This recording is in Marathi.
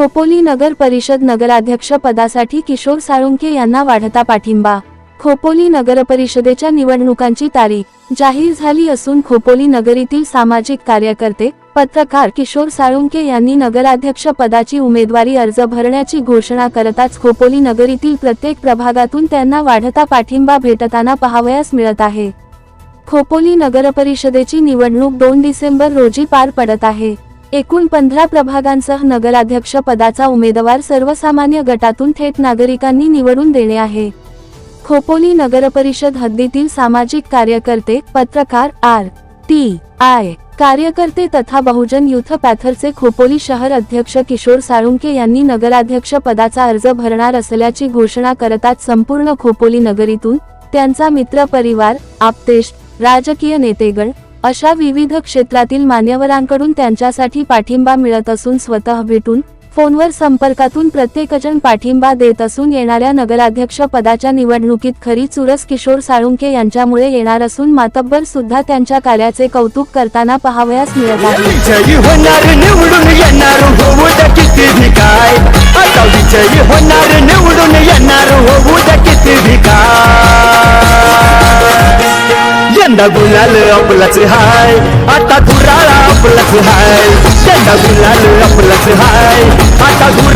खोपोली नगर परिषद नगराध्यक्ष पदासाठी किशोर साळुंके यांना वाढता पाठिंबा. खोपोली नगर परिषदेच्या निवडणुकांची तारीख जाहीर झाली असून खोपोली नगरीतील सामाजिक कार्यकर्ते पत्रकार किशोर साळुंके यांनी नगराध्यक्ष पदाची उमेदवारी अर्ज भरण्याची घोषणा करताच खोपोली नगरीतील प्रत्येक प्रभागातून त्यांना वाढता पाठिंबा भेटताना पाहावयास मिळत आहे. खोपोली नगरपरिषदेची निवडणूक दोन डिसेंबर रोजी पार पडत आहे. एकूण पंधरा प्रभागांसह नगराध्यक्ष पदाचा उमेदवार सर्वसामान्य गटातून थेट नागरिकांनी निवडून देणे आहे. खोपोली नगरपरिषद हद्दीतील सामाजिक कार्यकर्ते पत्रकार आर. टी. आय. कार्यकर्ते तथा बहुजन युथ पॅथरचे खोपोली शहर अध्यक्ष किशोर साळुंके यांनी नगराध्यक्ष पदाचा अर्ज भरणार असल्याची घोषणा करताच संपूर्ण खोपोली नगरीतून त्यांचा मित्र परिवार आपतेश राजकीय नेतेगण अशा विविध क्षेत्रातील मान्यवरांकडून त्यांच्यासाठी पाठिंबा मिळत असून स्वतः भेटून फोनवर संपर्कातून प्रत्येकजण पाठिंबा देत असून येणाऱ्या नगराध्यक्ष पदाच्या निवडणुकीत खरी चुरस किशोर साळुंके यांच्यामुळे येणार असून मातब्बर सुद्धा त्यांच्या कार्याचे कौतुक करताना पाहावयास मिळत आहे. यंदा गुलाल आपलाच हाय आता गुराळा आपलाच हाय यंदा गुलाल आपलाच हाय आता गुराळा